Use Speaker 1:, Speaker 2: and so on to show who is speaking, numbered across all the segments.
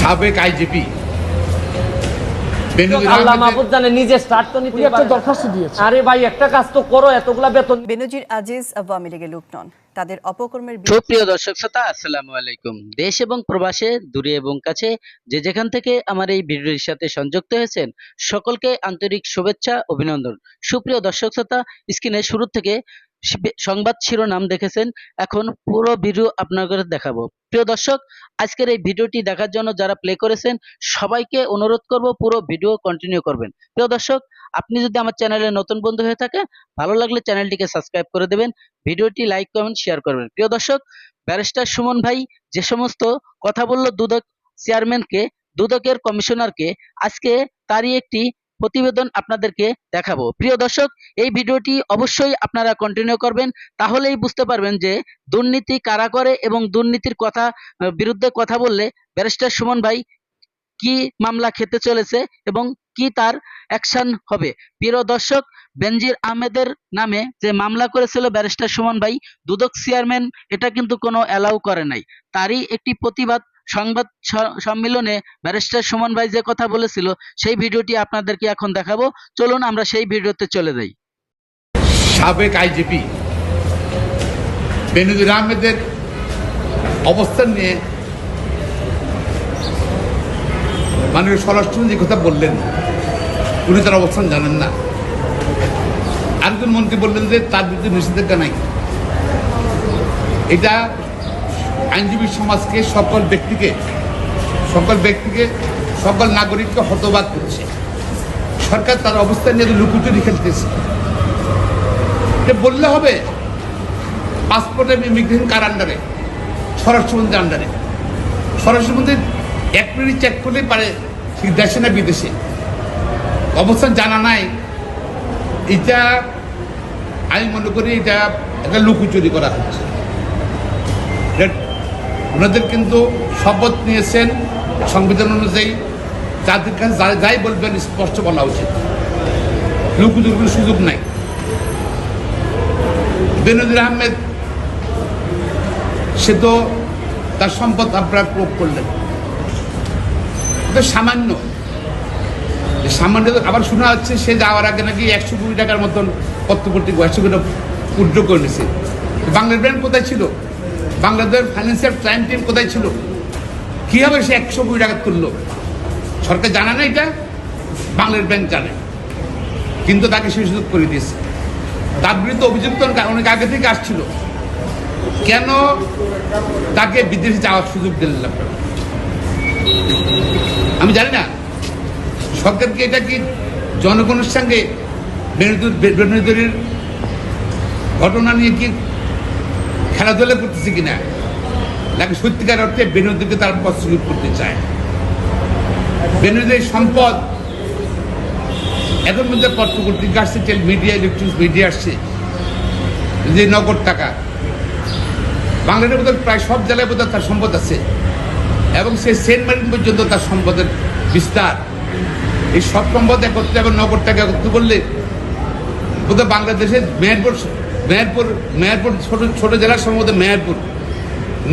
Speaker 1: সাবেক আইজিপি বেনজির
Speaker 2: আল্লাহ
Speaker 1: আহমেদের
Speaker 2: মাহফুজ জানে নিজে স্টার্ট তো নিতে
Speaker 3: একটা দরখাস্ত দিয়েছে।
Speaker 2: আরে ভাই একটা কাজ তো করো এতগুলা বেতন
Speaker 4: বেনজির আজিজ আওয়ামী লীগের লোক নন। তাদের অপকর্মের
Speaker 5: সুপ্রিয় দর্শক শ্রোতা আসসালামু আলাইকুম। দেশ এবং প্রবাসে দূরে এবং কাছে যে যেখান থেকে আমার এই ভিডিওর সাথে সংযুক্ত হয়েছেন সকলকে আন্তরিক শুভেচ্ছা অভিনন্দন। সুপ্রিয় দর্শক শ্রোতা স্ক্রিনে শুরু থেকে সংবাদ শিরোনাম দেখেছেন। এখন পুরো ভিডিও আপনাদের দেখাবো। প্রিয় দর্শক, আজকের এই ভিডিওটি দেখার জন্য যারা প্লে করেছেন, সবাইকে অনুরোধ করব পুরো ভিডিও কন্টিনিউ করবেন। প্রিয় দর্শক, আপনি যদি আমার চ্যানেলে নতুন বন্ধু হয়ে থাকেন, ভালো লাগলে চ্যানেলটিকে সাবস্ক্রাইব করে দেবেন ভিডিওটি লাইক কমেন্ট শেয়ার করবেন। প্রিয় দর্শক ব্যারিস্টার সুমন ভাই যে সমস্ত কথা বলল দুদক চেয়ারম্যানকে দুদকের কমিশনারকে আজকে তারই একটি প্রতিবেদন আপনাদেরকে দেখাবো। প্রিয় দর্শক, এই ভিডিওটি অবশ্যই আপনারা কন্টিনিউ করবেন, তাহলেই বুঝতে পারবেন যে দুর্নীতি কারা করে এবং দুর্নীতির কথা বিরুদ্ধে কথা বললে ব্যারিস্টার সুমন ভাই কি মামলা খেতে চলেছে এবং কি তার অ্যাকশন হবে। প্রিয় দর্শক, বেনজির আহমেদের নামে যে মামলা করেছিল ব্যারিস্টার সুমন ভাই, দুদক চেয়ারম্যান এটা কিন্তু কোনো অ্যালাউ করে নাই। তারই একটি প্রতিবাদ সংবাদ সম্মেলনে ব্যারিস্টার সুমন ভাই যে কথা বলেছিল, সেই ভিডিওটি আপনাদেরকে এখন দেখাবো। চলুন আমরা সেই ভিডিওতে চলে যাই।
Speaker 1: সাবেক আইজিপি বেনজির আহমেদের অবস্থান নিয়ে মাননীয় স্বরাষ্ট্রমন্ত্রী কথা বললেন, উনি তার অবস্থান জানেন না। আরেকজন মন্ত্রী বললেন যে, তার বিরুদ্ধে নিষেধাজ্ঞা নাই। এটা আইনজীবী সমাজকে সকল ব্যক্তিকে সকল ব্যক্তিকে, সকল নাগরিককে হতবাক করছে। সরকার তার অবস্থান নিয়ে লুকুচুরি খেলতেছে বললে হবে পাসপোর্ট ইমিগ্রেশন কার আন্ডারে স্বরাষ্ট্রমন্ত্রীর আন্ডারে স্বরাষ্ট্রমন্ত্রী এক মিনিট চেক করলেই পারে সে দেশে না বিদেশে। অবস্থান জানা নাই। এটা আমি মনে করি এটা একটা লুকুচুরি করা হচ্ছে। ওনাদের কিন্তু শপথ নিয়েছেন সংবিধান অনুযায়ী। যাদের কাছে যাই বলবেন, স্পষ্ট বলা উচিত। লুকুচুরির কোনো সুযোগ নাই। বেনজির আহমেদ, সে তো তার সম্পদ আপনারা প্রয়োগ করলেন। সামান্য। সামান্য আবার শোনা যাচ্ছে, সে যাওয়ার আগে নাকি একশো কোটি টাকার মতন পত্রপত্রিক, একশো কোটি উদ্যোগ করে নিছে। বাংলাদেশ ব্যাংক কোথায় ছিল? বাংলাদেশ ফাইন্যান্সিয়াল ক্রাইম টিম কোথায় ছিল? কীভাবে সে একশো কোটি টাকা তুললো? সরকার জানা না এটা? বাংলাদেশ ব্যাংক জানে। কিন্তু তাকে সে সুযোগ করে দিয়েছে। তার বিরুদ্ধে অভিযোগ তো অনেক আগে থেকে আসছিল। কেন তাকে বিদেশে যাওয়ার সুযোগ আপনারা? আমি জানি না। সরকারকে এটা কি জনগণের সঙ্গে বেনজিরের ঘটনা নিয়ে কি খেলাধুলা করতেছে কিনা? নাকি সত্যিকার অর্থে বেনজিরকে তার প্রস্তুত করতে চায়? বেনজিরের সম্পদ এখন মধ্যে পত্রপত্রিকা আসছে, টেল মিডিয়া, ইলেকট্রনিক্স মিডিয়া আসছে। যে নগদ টাকা। বাংলাদেশের মধ্যে প্রায় সব জেলায় বোধহয় তার সম্পদ আছে। এবং সে সেন্ট মার্টিন পর্যন্ত তার সম্পদের বিস্তার। এই সব সম্পদ একত্রে, এবং নগদ টাকা একত্রে করলে বোধহয় বাংলাদেশের মেহেরপুর মেহেরপুর মেহেরপুর ছোট ছোট জেলার সম্ভবত মেহেরপুর।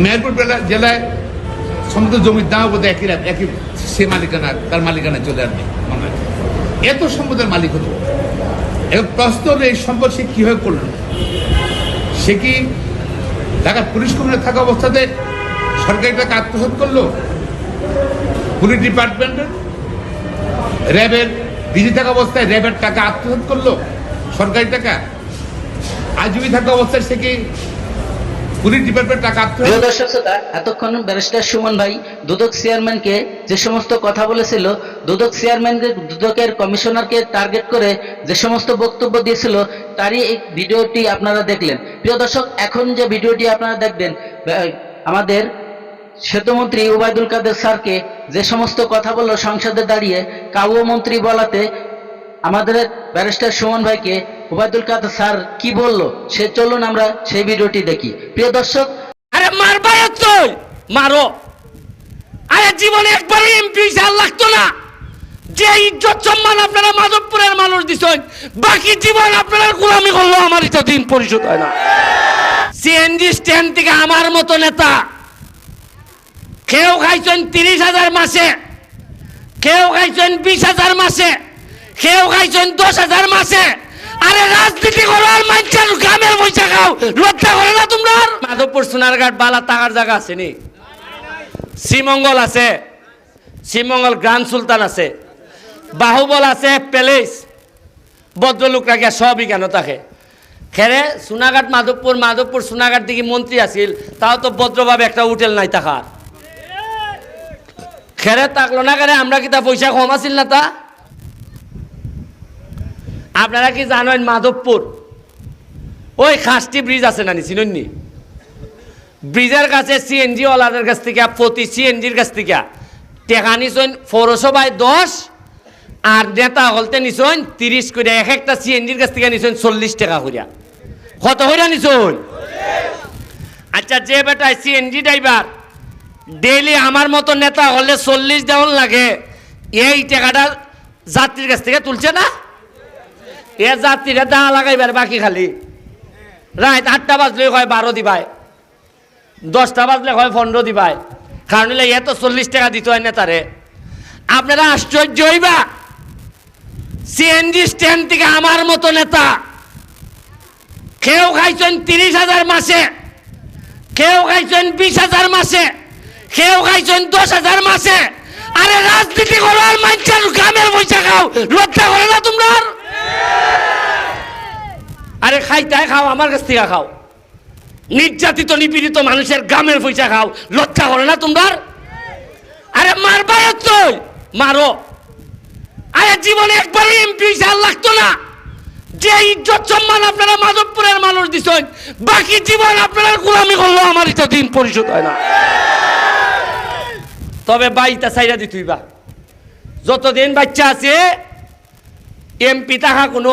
Speaker 1: মেহেরপুর জেলায় সমস্ত জমির দাম বোধহয় একই একই সে মালিকানা তার মালিকানায় চলে আসবে। এত সম্পদের মালিক হতো এবং প্রশ্ন এই সম্পদ সে কীভাবে করল? সে কি ঢাকা পুলিশ কমিশনে থাকা অবস্থাতে সরকারি টাকা আত্মসাৎ করল? পুলিশ ডিপার্টমেন্টের র্যাবের ডিজি থাকা অবস্থায় র্যাবের টাকা আত্মসাৎ করল? সরকারি টাকা? আজীবী থাকা অবস্থায় সে কি টাকা
Speaker 5: প্রিয় দর্শক এতক্ষণ সুমন ভাই দুদক চেয়ারম্যানকে যে সমস্ত কথা বলেছিল, দুদক চেয়ারম্যানকে, দুদকের কমিশনারকে টার্গেট করে যে সমস্ত বক্তব্য দিয়েছিল, তারই এই ভিডিওটি আপনারা দেখলেন। প্রিয় দর্শক, এখন যে ভিডিওটি আপনারা দেখবেন আমাদের সেতুমন্ত্রী ওবায়দুল কাদের স্যারকে যে সমস্ত কথা বলল সংসদে দাঁড়িয়ে কাউয় মন্ত্রী বলাতে আমাদের ব্যারিস্টার সুমন ভাইকে ওবায়দুল কাদের স্যার কি বলল? সে চলুন আমরা সেই ভিডিওটি দেখি। প্রিয় দর্শক,
Speaker 2: আরে মারবা তুই! মারো! আরে জীবনে একবারও এমপি হিসাব লাগতো না। যে ইজ্জত সম্মান আপনারা মাধবপুরের মানুষ দিছেন, বাকি জীবন আপনারা গোলামি করল আমার এটা দিন পরিশোধ হয় না। সিএনজি স্ট্যান্ড থেকে আমার মতো নেতা কেউ খাইছেন তিরিশ হাজার মাসে কেউ খাইছেন বিশ হাজার মাসে কেউ খাইছেন দশ হাজার মাসে। আরে রাজনীতি করো আর মানুষের গ্রামের পয়সা খাও। লজ্জা করে না মাধবপুর সোনারঘাট বালা টাকার জায়গা আছে নি? শ্রীমঙ্গল আছে। শ্রীমঙ্গল গ্রান্ড সুলতান আছে। বাহুবল আছে, প্যালেস। ভদ্রলোকরা গিয়া সবই কেন তাকে? খেরে সোনাঘাট মাধবপুর মাধবপুর সোনাঘাট দিকে মন্ত্রী আছিল, তাও তো ভদ্রভাবে একটা হোটেল নাই তাকার খেরে তাকলো না কেন আমরা কি তা পয়সা কম আছিল না তা? আপনারা কি জানেন মাধবপুর? ওই খাসটি ব্রিজ আছে না? চিনুননি ব্রিজের কাছে সিএনজি ওলাদের কাছ থেকে, প্রতি সিএনজির কাছ থেকে টেকা নিছেন পৌরসভায় দশ, আর নেতা হলতে নিছেন তিরিশ করে এক একটা সিএনজির কাছ থেকে নিছেন চল্লিশ টাকা করিয়া কত করিয়া নিছেন? আচ্ছা যে বেটা সিএনজি ড্রাইভার, ডেইলি আমার মতো নেতা হলে চল্লিশ দেওয়ান লাগে, এই টাকাটা যাত্রীর কাছ থেকে তুলছে না? এ যাত্রীরা দাঁড়া লাগাইবার বাকি খালি। রাত আটটা বাজলে হয় বারো দিবাই দশটা বাজলে হয় পনেরো দিবাই কারণ হলে এত চল্লিশ টাকা দিতে হয় নেতারে। আপনারা আশ্চর্য হইবা। সিএনজি স্ট্যান্ড থেকে আমার মতো নেতা। কেউ খাইছেন তিরিশ হাজার মাসে। কেউ খাইছেন বিশ হাজার মাসে। কেউ খাইছেন দশ হাজার মাসে। আরে রাজনীতি করো আর মানুষের গ্রামের পয়সা খাও। লজ্জা করে না তোমরা আরে খাইতে খাও, আমার কাছ থেকে খাও। নির্যাতিত, নিপীড়িত মানুষের গ্রামের পয়সা খাও। লজ্জা করে না তোমরা আরে মারবা তো মারো। আরে জীবনে একবার এমপি সাল লাগতো না। যে ইজ্জত সম্মান আপনারা মাধবপুরের মানুষ দিছেন, বাকি জীবন আপনারা গোলামি করল আমার এটা দিন পরিশোধ হয় না। তবে বাইটা সাইরা দিতুই বা যতদিন বাচ্চা আছে এমপি তাহা কোনো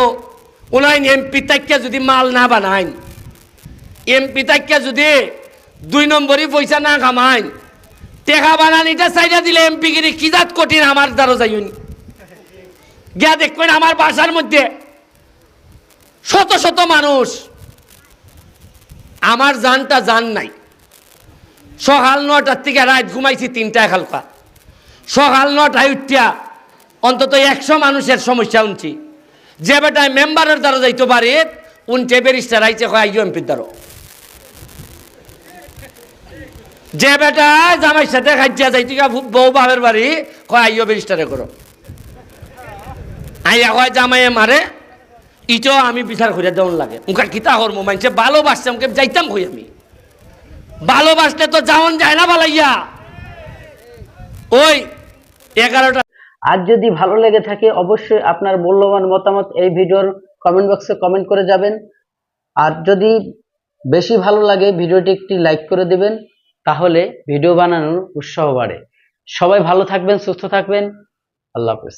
Speaker 2: উনাইন এমপি তাইকা যদি মাল না বানাইন, এমপি তাইকা যদি দুই নম্বরই পয়সা না কামাইন, টেকা বানানিটা সাইডা দিলে এমপি গিরি কি জাত কঠিন আমার দ্বারা যাইনি গিয়া দেখবেন আমার বাসার মধ্যে শত শত মানুষ, আমার জানটা জান নাই। সকাল নটার থেকে রাত ঘুমাইছি তিনটায় খালকা। সকাল নটায় উঠিয়া অন্তত একশো মানুষের সমস্যা উনছি যে বেটায় মেম্বারের দ্বারা যাইতে পারে, উনটে ব্যারিস্টার আইছে কয় আইও এমপির দ্বারা। যে বেটা জামাইর সাথে খাইয়া যাইতে বউ বাপের বাড়ি, কয়, আইও ব্যারিস্টারে করো। আইয়া কয়, জামাইয়ে মারে, ইটো আমি বিচার করে দেওয়ান লাগে। মুখার কিতা করব মানছে ভালোবাসছে আমাকে যাইতাম কই আমি। ভালোবাসলে তো যাওন যায় না ভালাইয়া ওই, এগারোটা
Speaker 5: আর যদি ভালো লেগে থাকে, অবশ্যই আপনার মূল্যবান মতামত এই ভিডিওর কমেন্ট বক্সে কমেন্ট করে যাবেন। আর যদি বেশি ভালো লাগে, ভিডিওটি একটি লাইক করে দিবেন, তাহলে ভিডিও বানানোর উৎসাহ বাড়ে। সবাই ভালো থাকবেন, সুস্থ থাকবেন। আল্লাহ হাফেজ।